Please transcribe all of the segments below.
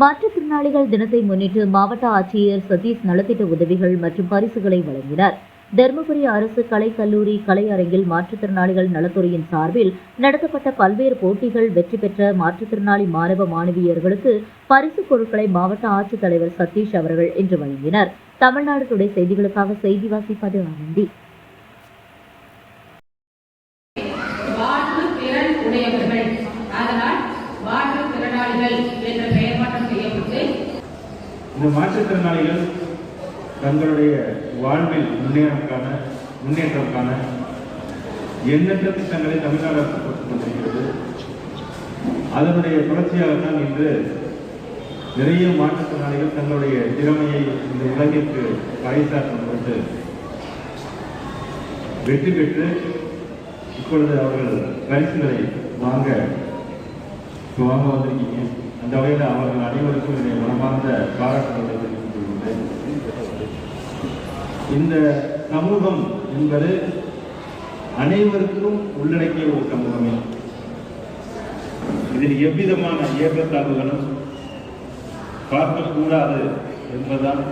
மாற்றுத்திறனாளிகள் தினத்தை முன்னிட்டு மாவட்ட ஆட்சியர் சதீஷ் நலத்திட்ட உதவிகள் மற்றும் பரிசுகளை வழங்கினார். தருமபுரி அரசு கலை கல்லூரி கலை அரங்கில் மாற்றுத்திறனாளிகள் நலத்துறையின் சார்பில் நடத்தப்பட்ட பல்வேறு போட்டிகள் வெற்றி பெற்ற மாற்றுத்திறனாளி மாணவ மாணவியர்களுக்கு பரிசுப் பொருட்களை மாவட்ட ஆட்சித்தலைவர் சதீஷ் அவர்கள் இன்று வழங்கினர். தமிழ்நாடு துடை செய்திகளுக்காக செய்தி வாசிப்பது ஆனந்தி. இந்த மாற்றுத்திறனாளிகள் தங்களுடைய வாழ்வில் முன்னேறக்கான முன்னேற்றம்கான எண்ணற்ற திட்டங்களை தமிழ்நாடு அரசு கொடுத்துக் கொண்டிருக்கிறது. அதனுடைய தொடர்ச்சியாகத்தான் இன்று நிறைய மாற்றுத்திறனாளிகள் தங்களுடைய திறமையை இந்த உலகிற்கு பறைசாற்றும் பொழுது வெற்றி பெற்று இப்பொழுது அவர்கள் பரிசுகளை வாங்க இப்போ வாங்க வந்திருக்கீங்க. அந்த வகையில் அவர்கள் அனைவருக்கும் என்னை மனமார்ந்த பாராட்டுகளை தெரிவித்துக் கொள்கிறேன் இந்த சமூகம் என்பது அனைவருக்கும் உள்ளடக்கிய ஒரு சமூகமே. இதில் எவ்விதமான ஏற்றத்தாழ்வுகளும் பார்க்கக்கூடாது என்பதுதான்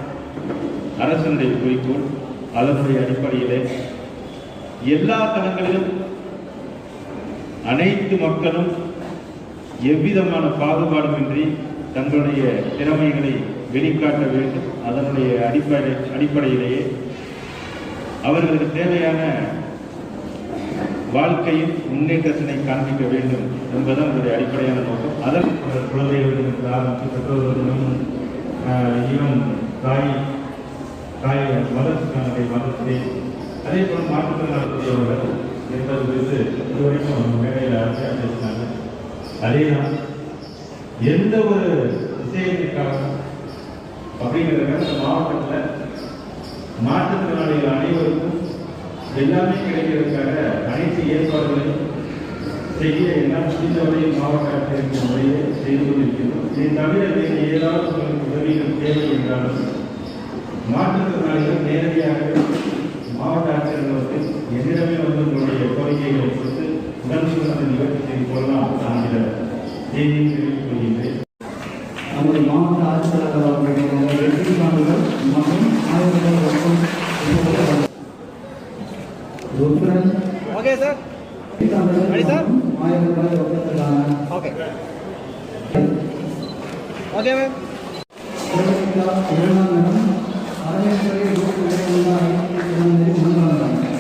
அரசனுடைய குறிக்கோள் அதனுடைய அடிப்படையிலே எல்லா தளங்களிலும் அனைத்து மக்களும் எவ்விதமான பாகுபாடுமின்றி தங்களுடைய திறமைகளை வெளிக்காட்ட வேண்டும். அதனுடைய அடிப்படை அடிப்படையிலேயே அவர்களுக்கு தேவையான வாழ்க்கையில் முன்னேற்றத்தினை காண்பிக்க வேண்டும் என்பதுதான் அவருடைய அடிப்படையான நோக்கம். அதன் குழந்தைகளிடம் ஆரம்பித்து பெற்றோர்களிடம் இனம் தாய் தாய் வளர்ச்சிக்கான வளர்ச்சி அதே போல் மாற்றுத்திறனாளர்கள் என்பது குறித்து இதுவரைக்கும் மேடையில் அரசியல் பேசினாங்க அதே தான் எந்த ஒரு விஷயத்திற்காக அப்படிங்கிறத இந்த மாவட்டத்தில் மாற்றுத்திறனாளிகள் அனைவருக்கும் எல்லாமே கிடைக்கிறதுக்காக அனைத்து ஏற்பாடுகளையும் செய்ய எல்லாம் முடிந்தவரையும் மாவட்ட ஆட்சியருக்கு முறையை செய்து கொண்டிருக்கிறோம் இதை தவிர நீங்கள் ஏதாவது உங்களுக்கு உதவிகள் தேவை என்றாலும் மாற்றுத்திறனாளிகள் நேரடியாக மாவட்ட ஆட்சியர்களுக்கு என்னிடமே வந்து உங்களுடைய கோரிக்கைகளை கொடுத்து உடனுக்குடன் அந்த நிகழ்ச்சி செய்து கொள்ளலாம் செய்தியை தெரிவித்துக் கொள்கின்றேன் நமது மாவட்ட ஆட்சித்தலைவர் அவர்களுடைய வெற்றி சான்றிதழ் மற்றும் ஆய்வுகள் மற்றும் okay sir okay okay ma'am இரண்டாம் ரூபாய் ஐநூற்றி